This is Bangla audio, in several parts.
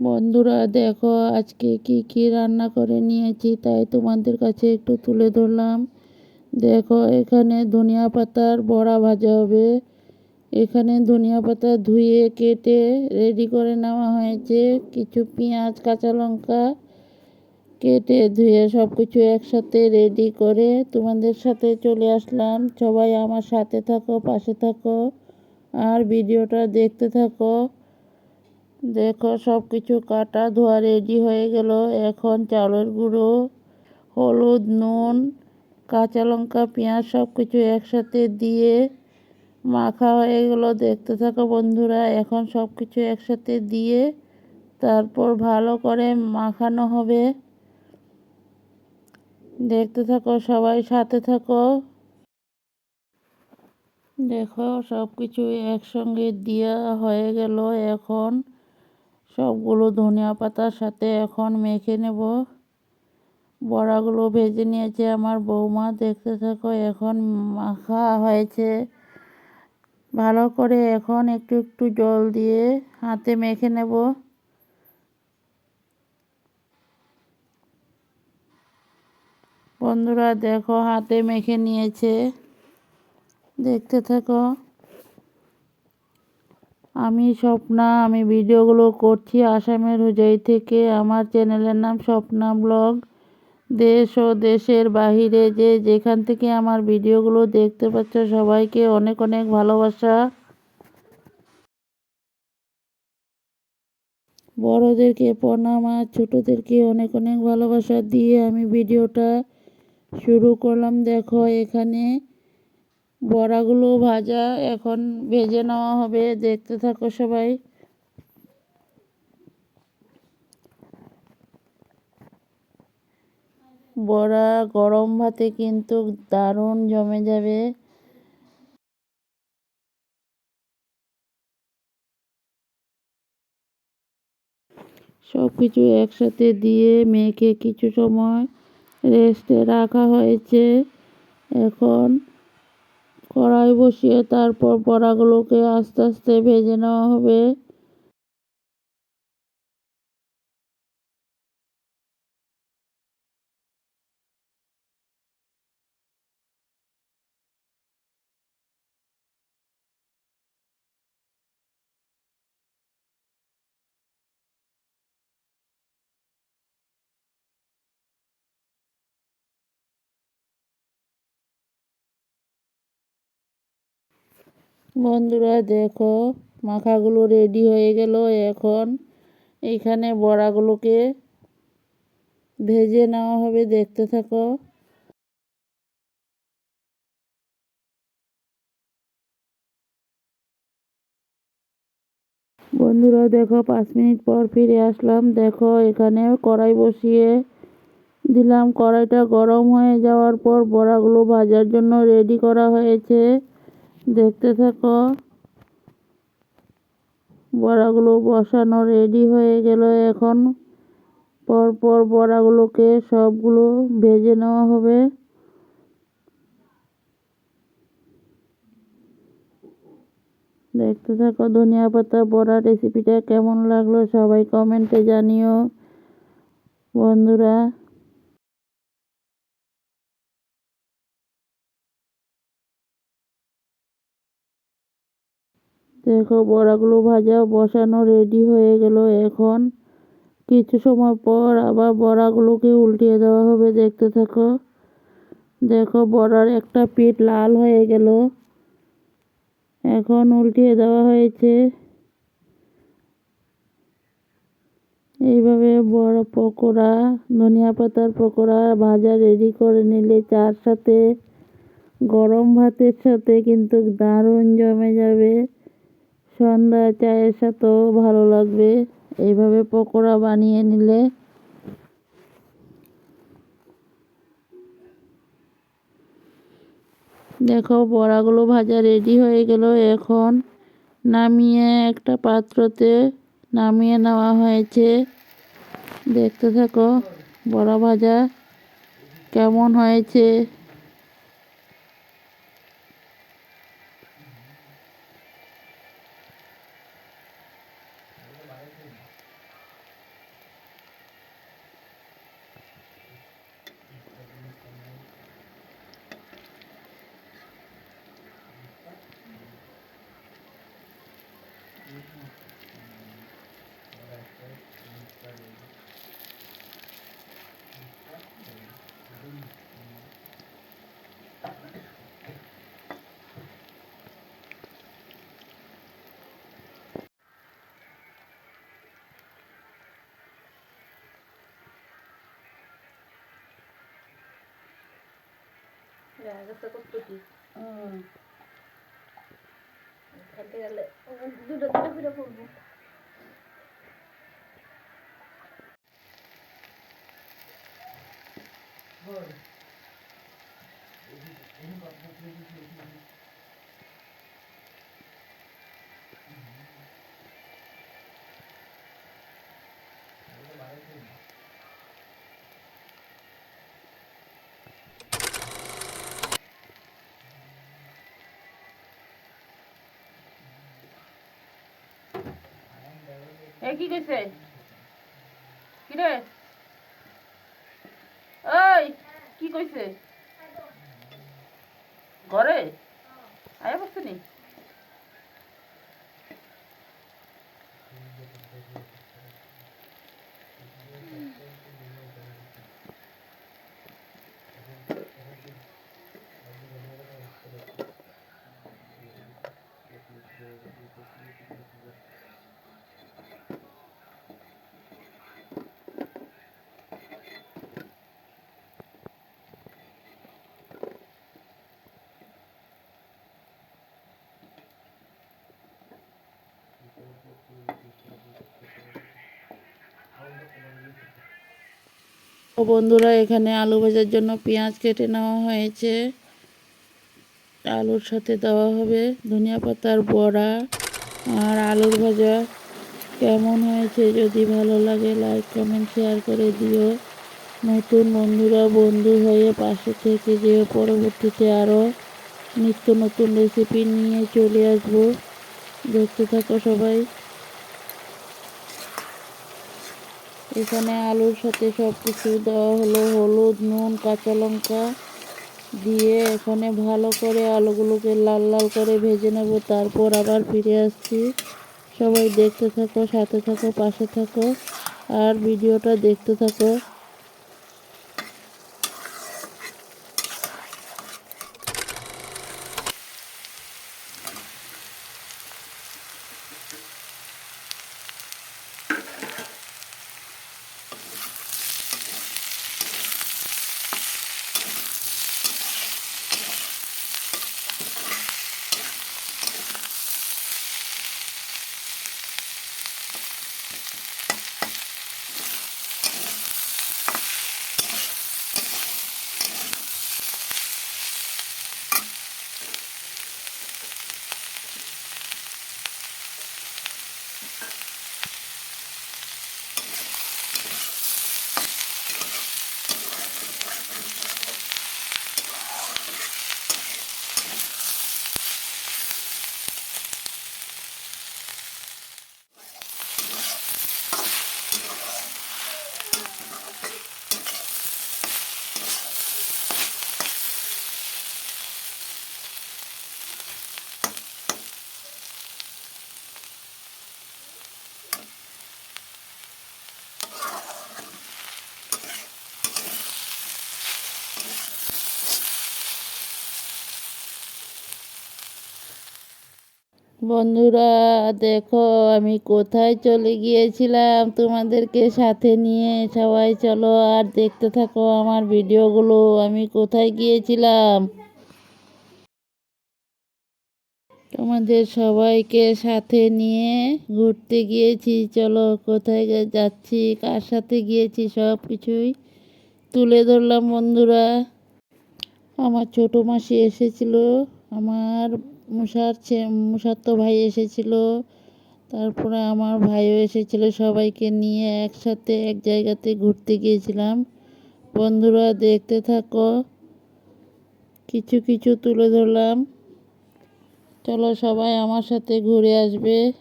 বন্ধুরা দেখো আজকে কি কি রান্না করে নিয়েছি তাই তোমাদের কাছে একটু তুলে ধরলাম। দেখো এখানে ধনিয়া পাতার বড়া ভাজা হবে। এখানে ধনিয়া পাতা ধুয়ে কেটে রেডি করে নেওয়া হয়েছে। কিছু পেঁয়াজ, কাঁচা লঙ্কা কেটে ধুয়ে সব কিছু একসাথে রেডি করে তোমাদের সাথে চলে আসলাম। সবাই আমার সাথে থাকো, পাশে থাকো আর ভিডিওটা দেখতে থাকো। দেখো সব কিছু কাটা ধোয়া রেডি হয়ে গেল। এখন চাউলের গুঁড়ো, হলুদ, নুন, কাঁচা লঙ্কা, পেঁয়াজ সব কিছু একসাথে দিয়ে মাখা হয়ে গেল। দেখতে থাকো বন্ধুরা, এখন সব কিছু একসাথে দিয়ে তারপর ভালো করে মাখানো হবে। দেখতে থাকো, সবাই সাথে থাকো। দেখো সব কিছু একসঙ্গে দেওয়া হয়ে গেল। এখন সবগুলো ধনিয়া পাতার সাথে এখন মেখে নেব। বড়াগুলো ভেজে নিয়েছে আমার বৌমা। দেখতে থাকো, এখন মাখা হয়েছে। ভালো করে এখন একটু একটু জল দিয়ে হাতে মেখে নেব। বন্ধুরা দেখো, হাতে মেখে নিয়েছে। দেখতে থাকো। আমি স্বপ্না, আমি ভিডিওগুলো করছি আসামের হুজাই থেকে। আমার চ্যানেলের নাম স্বপ্না ব্লগ। দেশ ও দেশের বাহিরে যে যেখান থেকে আমার ভিডিওগুলো দেখতে পাচ্ছ, সবাইকে অনেক অনেক ভালোবাসা। বড়োদেরকে প্রণাম আর ছোটোদেরকে অনেক অনেক ভালোবাসা দিয়ে আমি ভিডিওটা শুরু করলাম। দেখো, এখানে বড়াগুলো ভাজা এখন ভেজে নেওয়া হবে। দেখতে থাকো সবাই। বড়া গরম ভাতে কিন্তু দারুণ জমে যাবে। সব কিছু একসাথে দিয়ে মেখে কিছু সময় রেস্টে রাখা হয়েছে। এখন কড়াই বসিয়ে তারপর বড়াগুলোকে আস্তে আস্তে ভেজে নেওয়া হবে। বন্ধুরা দেখো, মাখাগুলো রেডি হয়ে গেল। এখন এইখানে বড়াগুলোকে ভেজে নেওয়া হবে, দেখতে থাকো। বন্ধুরা দেখো, পাঁচ মিনিট পর ফিরে আসলাম। দেখো, এখানে কড়াই বসিয়ে দিলাম। কড়াইটা গরম হয়ে যাওয়ার পর বড়াগুলো ভাজার জন্য রেডি করা হয়েছে। দেখতে থাকো। বড়াগুলো বসানো রেডি হয়ে গেল এখন। পরপর বড়াগুলোকে সবগুলো ভেজে নেওয়া হবে। দেখতে থাকো ধনিয়া পাতা বড়া রেসিপিটা কেমন লাগল সবাই কমেন্টে জানিও। বন্ধুরা দেখো বড়াগুলো ভাজা, বসানো রেডি হয়ে গেল। এখন কিছু সময় পর আবার বড়াগুলোকে উল্টিয়ে দেওয়া হবে। দেখতে থাকো। দেখো, বড়ার একটা পিঠ লাল হয়ে গেল। এখন উল্টিয়ে দেওয়া হয়েছে। এইভাবে বড় পকোড়া, ধনিয়া পাতার পকোড়া ভাজা রেডি করে নিলে চার সাথে গরম ভাতের সাথে কিন্তু দারুণ জমে যাবে। সন্ধ্যা চায়ের সাথেও ভালো লাগবে। এইভাবে পকোড়া বানিয়ে নিলে দেখো বড়াগুলো ভাজা রেডি হয়ে গেল। এখন নামিয়ে একটা পাত্রতে নামিয়ে নেওয়া হয়েছে। দেখতে থাকো বড়া ভাজা কেমন হয়েছে। গেলে দুটো দুটো ফিরে পড়ব। এ কি কইছে? কি রে ওই কি কইছে? ঘরে? আয়া বসছে নি? ও বন্ধুরা, এখানে আলু ভাজার জন্য পেঁয়াজ কেটে নেওয়া হয়েছে। আলুর সাথে দেওয়া হবে ধনিয়া পাতার বড়া। আর আলুর ভাজা কেমন হয়েছে যদি ভালো লাগে, লাইক, কমেন্ট, শেয়ার করে দিও। নতুন বন্ধুরা, বন্ধু হয়ে পাশে থেকে যে পরবর্তীতে আরও নিত্য নতুন রেসিপি নিয়ে চলে আসব। দেখতে থাকো সবাই। এখানে আলুর সাথে সব কিছু দেওয়া হলো, হলুদ, নুন, কাঁচা লঙ্কা দিয়ে এখানে ভালো করে আলুগুলোকে লাল লাল করে ভেজে নেব, তারপর আবার ফিরে আসছি। সবাই দেখতে থাকো, সাথে থাকো, পাশে থাকো, আর ভিডিওটা দেখতে থাকো। বন্ধুরা, দেখো আমি কোথায় চলে গিয়েছিলাম? তোমাদেরকে সাথে নিয়ে সবাই চলো আর দেখতে থাকো আমার ভিডিওগুলো। আমি কোথায় গিয়েছিলাম? তোমাদের সবাইকে সাথে নিয়ে ঘুরতে গিয়েছি। চলো কোথায় যাচ্ছি? কার সাথে গিয়েছি? সব কিছুই তুলে ধরলাম বন্ধুরা। আমার ছোটো মাসি এসেছিল, আমার মশার ছে- মশাতো ভাই এসেছিল। তারপরে আমার ভাইও এসেছিল সবাইকে নিয়ে একসাথে এক জায়গাতে ঘুরতে গিয়েছিলাম। বন্ধুরা দেখতে থাকো। কিছু কিছু তুলে ধরলাম। চলো সবাই আমার সাথে ঘুরে আসবে।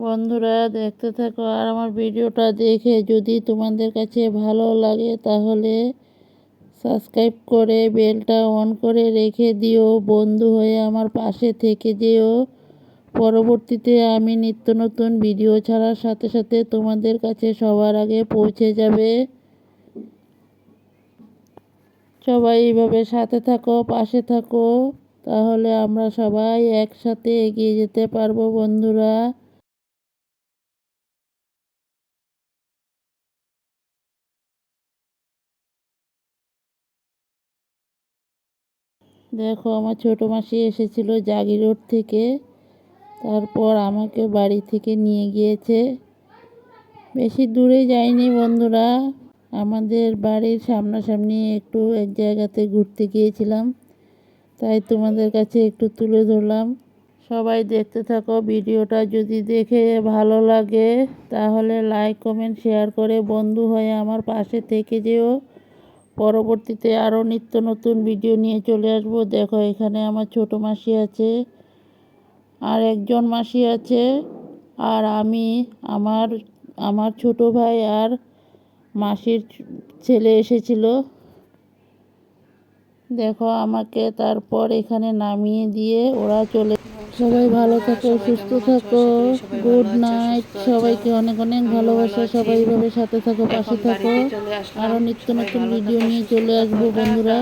বন্ধুরা দেখতে থাকো। আর আমার ভিডিওটা দেখে যদি তোমাদের কাছে ভালো লাগে তাহলে সাবস্ক্রাইব করে বেলটা অন করে রেখে দিও বন্ধু হয়ে আমার পাশে থেকে যেও। পরবর্তীতে আমি নিত্য নতুন ভিডিও ছাড়ার সাথে সাথে তোমাদের কাছে সবার আগে পৌঁছে যাবে। সবাই এইভাবে সাথে থাকো, পাশে থাকো, তাহলে আমরা সবাই একসাথে এগিয়ে যেতে পারব বন্ধুরা। দেখো, আমার ছোটো মাসি এসেছিল জাগি রোড থেকে। তারপর আমাকে বাড়ি থেকে নিয়ে গিয়েছে। বেশি দূরে যাইনি বন্ধুরা। আমাদের বাড়ির সামনাসামনি একটু এক জায়গাতে ঘুরতে গিয়েছিলাম। তাই তোমাদের কাছে একটু তুলে ধরলাম। সবাই দেখতে থাকো, ভিডিওটা যদি দেখে ভালো লাগে, তাহলে লাইক কমেন্ট শেয়ার করে বন্ধু হয়ে আমার পাশে থেকে যেও। পরবর্তীতে আরও নিত্য নতুন ভিডিও নিয়ে চলে আসব। দেখো, এখানে আমার ছোট মাসি আছে, আর একজন মাসি আছে, আর আমি, আমার আমার ছোট ভাই আর মাসির ছেলে এসেছিল। দেখো, আমাকে তারপর এখানে নামিয়ে দিয়ে ওরা চলে সবাই ভালো থাকো, সুস্থ থাকো গুড নাইট সবাইকে অনেক অনেক ভালোবাসা, সবাই এইভাবে সাথে থাকো, পাশে থাকো। আরও নিত্য নতুন ভিডিও নিয়ে চলে আসব, বন্ধুরা।